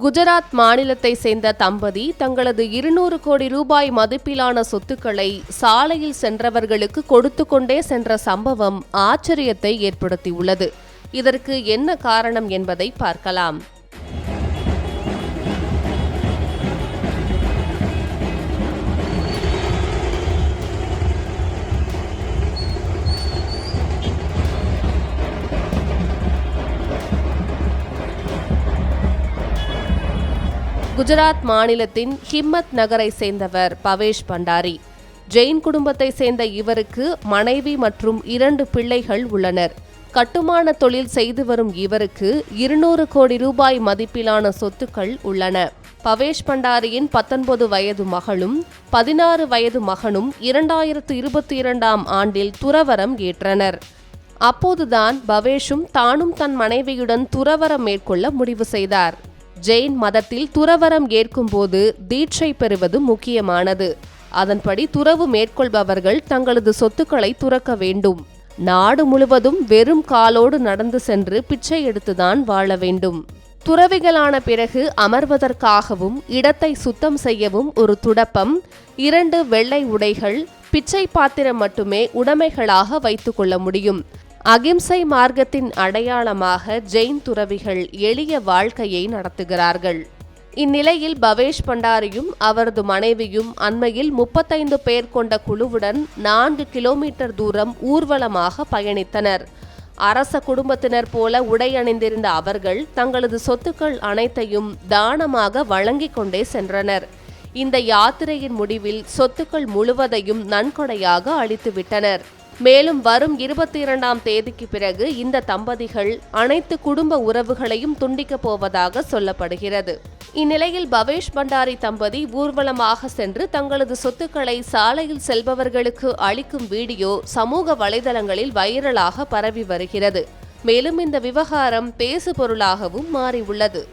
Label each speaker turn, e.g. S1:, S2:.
S1: குஜராத் மாநிலத்தை சேர்ந்த தம்பதி தங்களது இருநூறு கோடி ரூபாய் மதிப்பிலான சொத்துக்களை சாலையில் சென்றவர்களுக்கு கொடுத்து கொண்டே சென்ற சம்பவம் ஆச்சரியத்தை ஏற்படுத்தியுள்ளது. இதற்கு என்ன காரணம் என்பதை பார்க்கலாம். குஜராத் மாநிலத்தின் ஹிம்மத் நகரை சேர்ந்தவர் பவேஷ் பண்டாரி. ஜெயின் குடும்பத்தை சேர்ந்த இவருக்கு மனைவி மற்றும் இரண்டு பிள்ளைகள் உள்ளனர். கட்டுமான தொழில் செய்து வரும் இவருக்கு இருநூறு கோடி ரூபாய் மதிப்பிலான சொத்துக்கள் உள்ளன. பவேஷ் பண்டாரியின் பத்தொன்பது வயது மகளும் பதினாறு வயது மகனும் இரண்டாயிரத்து இருபத்தி இரண்டாம் ஆண்டில் துறவரம் ஏற்றனர். அப்போதுதான் பவேஷும் தானும் தன் மனைவியுடன் துறவரம் மேற்கொள்ள முடிவு செய்தார். ஜெயின் மதத்தில் துறவரம் ஏற்கும்போது தீட்சை பெறுவது முக்கியமானது. அதன்படி துறவு மேற்கொள்பவர்கள் தங்களது சொத்துக்களை துறக்க வேண்டும். நாடு முழுவதும் வெறும் காலோடு நடந்து சென்று பிச்சை எடுத்துதான் வாழ வேண்டும். துறவிகளான பிறகு அமர்வதற்காகவும் இடத்தை சுத்தம் செய்யவும் ஒரு துடப்பம் இரண்டு வெள்ளை உடைகள் பிச்சை பாத்திரம் மட்டுமே உடைமைகளாக வைத்துக்கொள்ள முடியும். அகிம்சை மார்க்கத்தின் அடையாளமாக ஜெயின் துறவிகள் எளிய வாழ்க்கையை நடத்துகிறார்கள். இந்நிலையில் பவேஷ் பண்டாரியும் அவரது மனைவியும் அண்மையில் முப்பத்தைந்து பேர் கொண்ட குழுவுடன் நான்கு கிலோமீட்டர் தூரம் ஊர்வலமாக பயணித்தனர். அரச குடும்பத்தினர் போல உடை அணிந்திருந்த அவர்கள் தங்களது சொத்துக்கள் அனைத்தையும் தானமாக வழங்கிக் கொண்டே சென்றனர். இந்த யாத்திரையின் முடிவில் சொத்துக்கள் முழுவதையும் நன்கொடையாக அளித்துவிட்டனர். மேலும் வரும் இருபத்தி இரண்டாம் தேதிக்கு பிறகு இந்த தம்பதிகள் அனைத்து குடும்ப உறவுகளையும் துண்டிக்கப் போவதாக சொல்லப்படுகிறது. இந்நிலையில் பவேஷ் பண்டாரி தம்பதி ஊர்வலமாக சென்று தங்களது சொத்துக்களை சாலையில் செல்பவர்களுக்கு அளிக்கும் வீடியோ சமூக வலைதளங்களில் வைரலாக பரவி வருகிறது. மேலும் இந்த விவகாரம் பேசு பொருளாகவும் மாறியுள்ளது.